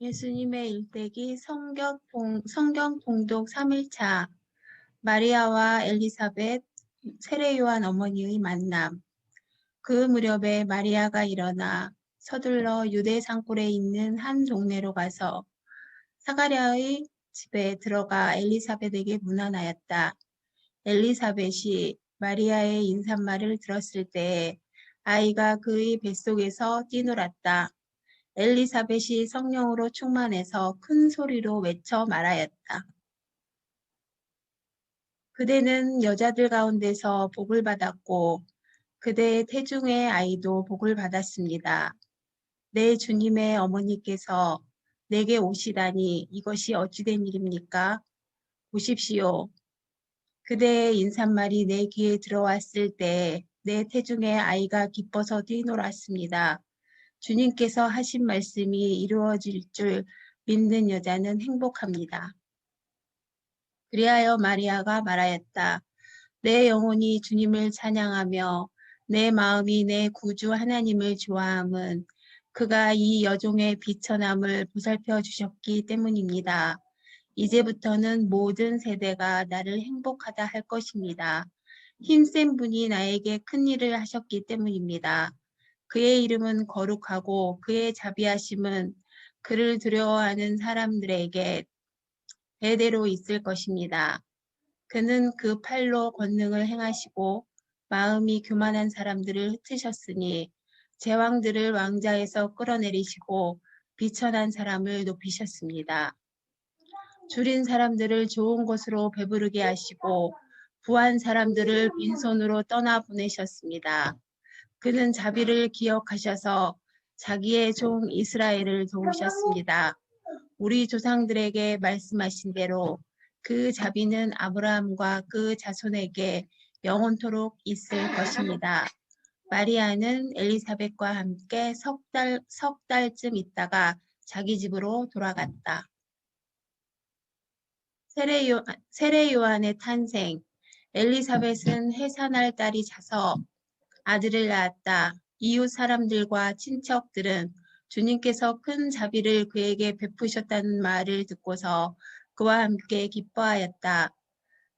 예수님의 일대기 성경, 동, 성경 봉독 3일차 마리아와 엘리사벳 세례 요한 어머니의 만남 그 무렵에 마리아가 일어나 서둘러 유대 산골에 있는 한 동네로 가서 사가랴의 집에 들어가 엘리사벳에게 문안하였다. 엘리사벳이 마리아의 인사말을 들었을 때 아이가 그의 뱃속에서 뛰놀았다. 엘리사벳이 성령으로 충만해서 큰 소리로 외쳐 말하였다. 그대는 여자들 가운데서 복을 받았고 그대의 태중의 아이도 복을 받았습니다. 내 주님의 어머니께서 내게 오시다니 이것이 어찌된 일입니까? 보십시오. 그대의 인사말이 내 귀에 들어왔을 때 내 태중의 아이가 기뻐서 뛰놀았습니다. 주님께서 하신 말씀이 이루어질 줄 믿는 여자는 행복합니다. 그리하여 마리아가 말하였다. 내 영혼이 주님을 찬양하며 내 마음이 내 구주 하나님을 좋아함은 그가 이 여종의 비천함을 보살펴 주셨기 때문입니다. 이제부터는 모든 세대가 나를 행복하다 할 것입니다. 힘센 분이 나에게 큰 일을 하셨기 때문입니다. 그의 이름은 거룩하고 그의 자비하심은 그를 두려워하는 사람들에게 대대로 있을 것입니다. 그는 그 팔로 권능을 행하시고 마음이 교만한 사람들을 흩으셨으니 제왕들을 왕자에서 끌어내리시고 비천한 사람을 높이셨습니다. 줄인 사람들을 좋은 곳으로 배부르게 하시고 부한 사람들을 빈손으로 떠나 보내셨습니다. 그는 자비를 기억하셔서 자기의 종 이스라엘을 도우셨습니다. 우리 조상들에게 말씀하신 대로 그 자비는 아브라함과 그 자손에게 영원토록 있을 것입니다. 마리아는 엘리사벳과 함께 석 달, 석 달쯤 있다가 자기 집으로 돌아갔다. 세례, 요, 세례 요한의 탄생. 엘리사벳은 해산할 딸이 자서 아들을 낳았다. 이웃 사람들과 친척들은 주님께서 큰 자비를 그에게 베푸셨다는 말을 듣고서 그와 함께 기뻐하였다.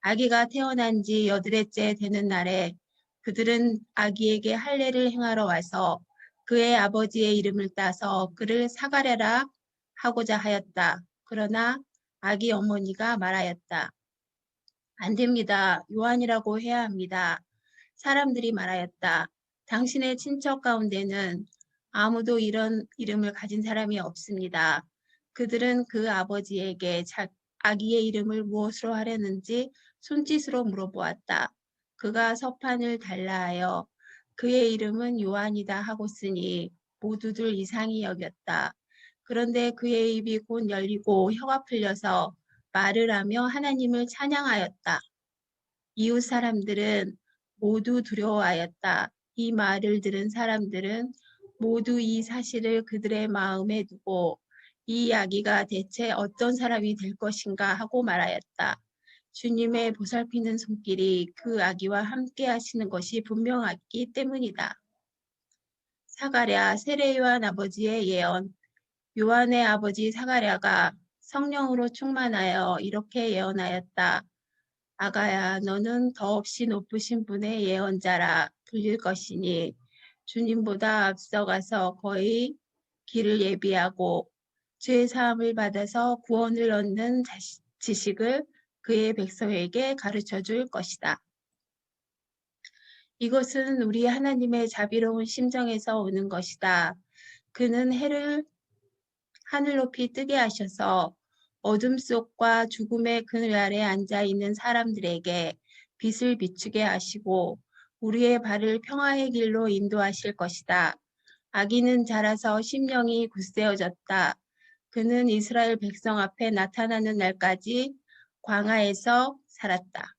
아기가 태어난 지 여드레째 되는 날에 그들은 아기에게 할례를 행하러 와서 그의 아버지의 이름을 따서 그를 사가랴라 하고자 하였다. 그러나 아기 어머니가 말하였다. 안 됩니다. 요한이라고 해야 합니다. 사람들이 말하였다. 당신의 친척 가운데는 아무도 이런 이름을 가진 사람이 없습니다. 그들은 그 아버지에게 자, 아기의 이름을 무엇으로 하려는지 손짓으로 물어보았다. 그가 서판을 달라 하여 그의 이름은 요한이다 하고 쓰니 모두들 이상히 여겼다. 그런데 그의 입이 곧 열리고 혀가 풀려서 말을 하며 하나님을 찬양하였다. 이웃 사람들은 모두 두려워하였다. 이 말을 들은 사람들은 모두 이 사실을 그들의 마음에 두고 이 아기가 대체 어떤 사람이 될 것인가 하고 말하였다. 주님의 보살피는 손길이 그 아기와 함께 하시는 것이 분명하기 때문이다. 사가랴 세례요한 아버지의 예언 요한의 아버지 사가랴가 성령으로 충만하여 이렇게 예언하였다. 아가야 너는 더없이 높으신 분의 예언자라 불릴 것이니 주님보다 앞서가서 거의 길을 예비하고 죄 사함을 받아서 구원을 얻는 지식을 그의 백성에게 가르쳐 줄 것이다. 이것은 우리 하나님의 자비로운 심정에서 오는 것이다. 그는 해를 하늘 높이 뜨게 하셔서 어둠 속과 죽음의 그늘 아래 앉아 있는 사람들에게 빛을 비추게 하시고 우리의 발을 평화의 길로 인도하실 것이다. 아기는 자라서 심령이 굳세어졌다. 그는 이스라엘 백성 앞에 나타나는 날까지 광야에서 살았다.